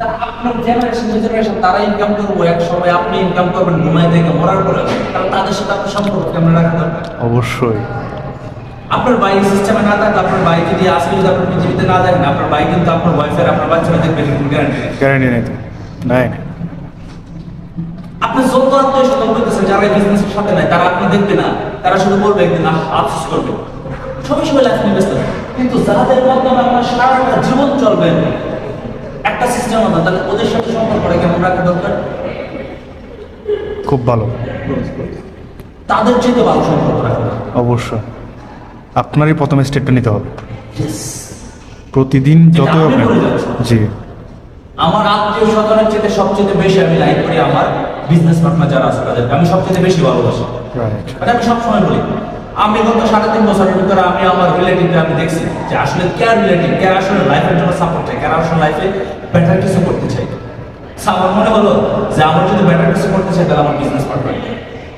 আপনার generation generation তারা income করব এক সময় আপনি ইনকাম করবেন ঘুমায় থেকে মরার পরে কারণ তাদের সাথে আপনার সম্পর্ক কেমন রাখা দরকার? অবশ্যই। আপনার বাইক সিস্টেমে না থাকলে আপনার বাইক যদি আজকে যদি আপনার পৃথিবীতে না দেখেন আপনার বাইক কিন্তু আপনার ওয়াইফের আপনার বাচ্চারা দেখবে এরকম গ্যারান্টি গ্যারান্টি নেই নাই। আপনি যত আত্মীয় স্বজন করতেছেন যারা বিজনেসের সাথে নাই তারা আপনি দেখবে না তারা শুধু বলবে একদিন আফসোস করবে। সবাই সবাই লাইফ নিয়ে ব্যস্ত। কিন্তু যাদের মাধ্যমে আপনার সারাটা জীবন চলবে একটা সিস্টেম না তাহলে ওদের সাথে সম্পর্কটা কেমন রাখা দরকার? খুব ভালো। তাদের চেয়ে ভালো সম্পর্ক রাখা অবশ্যই। আপনারই প্রথমে স্টেপটা নিতে হবে। প্রতিদিন যাচ্ছেন। জি। আমার আত্মীয় স্বজনের চেয়ে সবচেয়ে বেশি আমি লাইক করি আমার বিজনেস পার্টনার যারা আছে তাদেরকে। আমি সবচেয়ে বেশি ভালোবাসি। মানে আমি সবসময় বলি। আমি গত সাড়ে তিন বছরের ভিতরে আমি আমার রিলেটিভকে আমি দেখছি যে আসলে কেয়ার রিলেটিভ কেয়ার আসলে লাইফের জন্য সাপোর্ট চাই কেয়ার আসলে লাইফে বেটার কিছু করতে চাই। আমার মনে হলো যে আমার যদি বেটার কিছু করতে চাই তাহলে আমার বিজনেস পার্টনার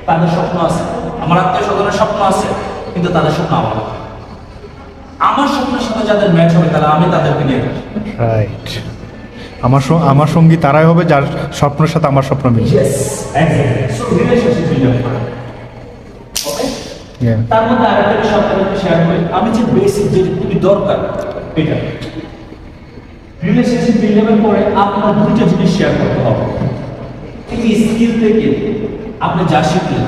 তাদের স্বপ্ন আছে আমার আত্মীয় স্বজনের স্বপ্ন আছে কিন্তু তাদের স্বপ্ন আমার আমার স্বপ্নের সাথে যাদের ম্যাচ হবে তাহলে আমি তাদেরকে নিয়ে রাইট আমার আমার সঙ্গী তারাই হবে যার স্বপ্নের সাথে আমার স্বপ্ন মিলছে তার মধ্যে আরেকটা বিষয় আপনাদেরকে শেয়ার করি। আমি যে বেসিক যে খুবই দরকার এটা। রিলেশনশিপ বিল্ড আপের পরে আপনার দুইটা জিনিস শেয়ার করতে হবে। এই স্কিল থেকে আপনি যা শিখলেন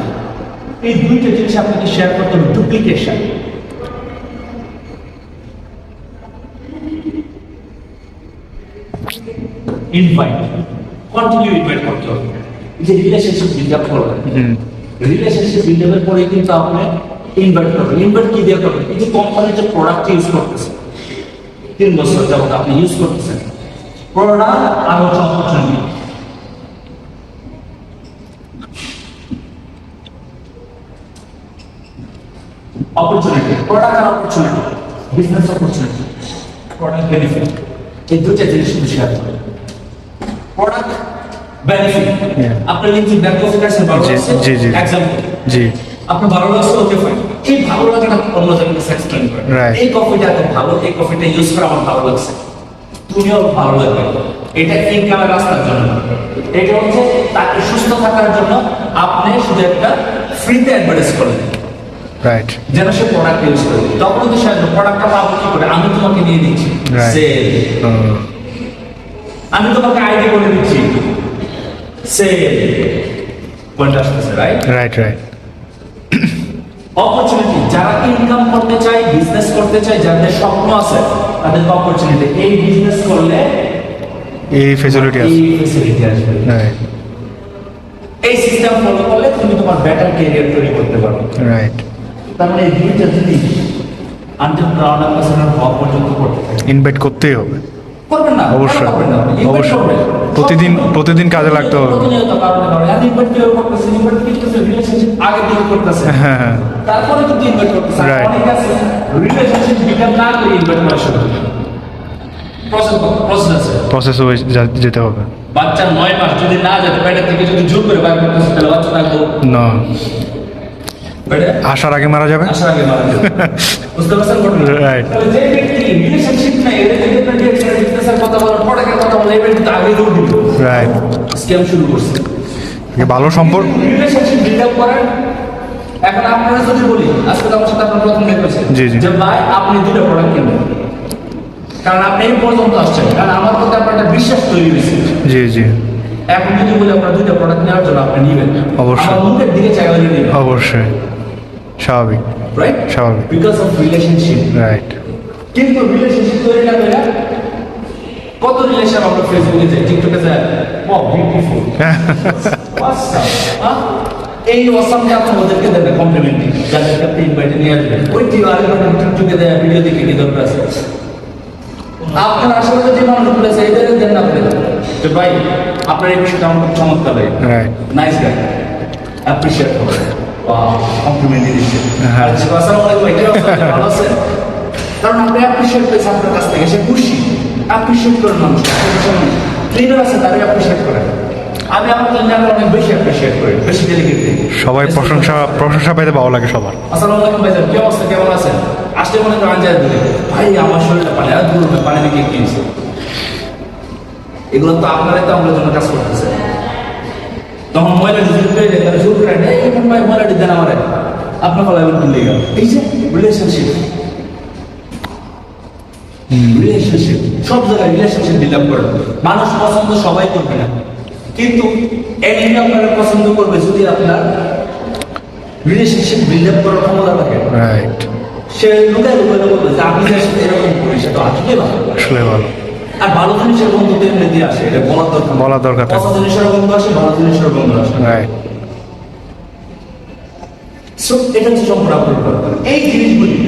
এই দুইটা জিনিস আপনাকে শেয়ার করতে হবে ডুপ্লিকেশন ইনভাইট কন্টিনিউ ইনভাইট করতে হবে। যে রিলেশনশিপ বিল্ড আপ করবেন রিলেশনশিপ বিল্ড আপের পরে কিন্তু আপনি ইনভাইট করবেন। ইনভাইট কি দিয়ে করবেন? যে কোম্পানির যে প্রোডাক্ট ইউজ করতেছেন তিন বছর যাবত আপনি ইউজ করতেছেন প্রোডাক্ট আর হচ্ছে অপরচুনিটি অপরচুনিটি প্রোডাক্ট আর opportunity business opportunity product benefit এই দুইটা জিনিস কিন্তু শেয়ার করেন প্রোডাক্ট বেনিফিট Yeah. আপনার লিঙ্ক ব্যাক অফিস আছে ভালো জি, জি, জি। এক্সাম্পল জি। আপনার ভালো লাগছে ওকে ফাইন এই ভালো লাগাটা অন্য জায়গায় এক্সপ্লেন করেন। এই কফিটা এত ভালো এই কফিটা ইউজ করে আমার ভালো লাগছে। তুমিও ভালো লাগবে। এটা ইনকামের রাস্তার জন্য এটা হচ্ছে তাকে সুস্থ থাকার জন্য আপনি শুধু একটা ফ্রিতে অ্যাডভার্টাইজ করেন রাইট যেন সে প্রোডাক্ট ইউজ করে। তখন কিন্তু সে প্রোডাক্টটা পাবো কি করে? আমি তোমাকে দিয়ে দিচ্ছি আমি তোমাকে আইডি করে দিচ্ছি। পয়েন্ট আসতেছে রাইট রাইট রাইট অপরচুনিটি যারা ইনকাম করতে চায় বিজনেস করতে চায় যাদের স্বপ্ন আছে তাদের অপরচুনিটি এই বিজনেস করলে এই ফেসিলিটি আছে। এই ফেসিলিটি আসবে। রাইট এই সিস্টেম ফলো করলে তুমি তোমার বেটার ক্যারিয়ার তৈরি করতে পারো রাইট তার মানে এই দুইটা জিনিস পার্সোনাল হওয়া পর্যন্ত করতে ইনভাইট করতেই হবে। করবেন না অবশ্যই? অবশ্যই। প্রতিদিন প্রতিদিন কাজে লাগতে হবে। করতেছে। হ্যাঁ হ্যাঁ তারপরে কিন্তু ইনভাইট করতেছে অনেক আছে রিলেশনশিপ বিল্ড না করে ইনভাইট করা শুরু প্রসেস প্রসেস যেতে হবে। বাচ্চা নয় মাস যদি না যেতে থেকে যদি জোর করে বাইর করতেছে তাহলে বাচ্চা থাকব। না। আসার আগে মারা যাবে? আসার আগে মারা যাবে। বুঝতে পারছেন. তাহলে যে ব্যক্তি রিলেশনশিপ এর থেকে আপনার যে বিজনেসের কথা বলেন আগে দিল রাইট স্ক্যাম শুরু করছে। ভালো সম্পর্ক রিলেশনশিপ বিল্ড আপ করেন এখন আপনারা যদি বলি আজকে তো আমার সাথে আপনার প্রথম হয়েছে। যে ভাই আপনি দুটো প্রোডাক্ট কিনবেন কারণ আপনি এই পর্যন্ত আসছেন। কারণ আমার প্রতি আপনার একটা বিশ্বাস তৈরি হয়েছে। জি জি। এখন যদি বলি আপনার দুইটা প্রোডাক্ট নেওয়ার জন্য আপনি নিবেন। অবশ্যই। আমার মুখের দিকে চাইলে নেবেন। অবশ্যই। স্বাভাবিক। রাইট স্বাভাবিক। বিকজ অফ রিলেশনশিপ রাইট কিন্তু রিলেশনশিপ তৈরি না কত রিলেশন আমরা ফেসবুকে যাই টিকটকে যাই ও বিউটিফুল এই অসামটা আপনি ওদেরকে দেবে কমপ্লিমেন্টারি যাদেরকে আপনি ইনভাইটে নিয়ে আসবেন। ওই টিম আরেকবার টিকটকে দেয় ভিডিও দেখে কি দরকার আছে? আপনার আশেপাশে যে মানুষগুলো আছে এদের দেন না আপনি যে ভাই আপনার এই বিষয়টা আমার খুব চমৎকার লাগে। নাইস গাই অ্যাপ্রিশিয়েট করে কমপ্লিমেন্টারি দিচ্ছে। হ্যাঁ। আচ্ছা আসসালামু আলাইকুম ভাই ভালো আছেন? কারণ আপনি অ্যাপ্রিশিয়েট পেয়েছেন আপনার কাছ থেকে। সে খুশি। করেন মানুষ আছে করেন। আমি আমার অনেক বেশি করি বেশি ডেলিগেট সবাই প্রশংসা প্রশংসা পাইতে ভালো লাগে সবার। আসসালামু আলাইকুম ভাইজান কি অবস্থা? কেমন আছেন? আসলে মনে করেন যায় দূরে ভাই আমার শরীরটা পানি আর দূর পানি দিকে কিনছে? এগুলো তো আপনারাই তো আমাদের জন্য কাজ করতেছে তখন শুরু করে দেয় তারা শুরু করে এই ভাই ময়লাটি দেন আমার। আপনার ফলে এবার ভুলে গেল এই যে রিলেশনশিপ রিলেশনশিপ সব জায়গায় রিলেশনশিপ বিল্ড আপ করেন মানুষ পছন্দ সবাই করবে না। কিন্তু এনিমি আপনারা পছন্দ করবে যদি আপনার রিলেশনশিপ বিল্ড আপ করার ক্ষমতা থাকে। রাইট সে লুকায় লুকায় বলবে যে আমি এরকম করি সেটা আসলে ভালো আসলে ভালো। আর ভালো জিনিসের বন্ধু তো এমনি দিয়ে আসে এটা বলার দরকার। বলার দরকার থাকে। জিনিসের বন্ধু আসে ভালো জিনিসের বন্ধু আসে। রাইট সো এটা হচ্ছে সম্পূর্ণ এই জিনিসগুলি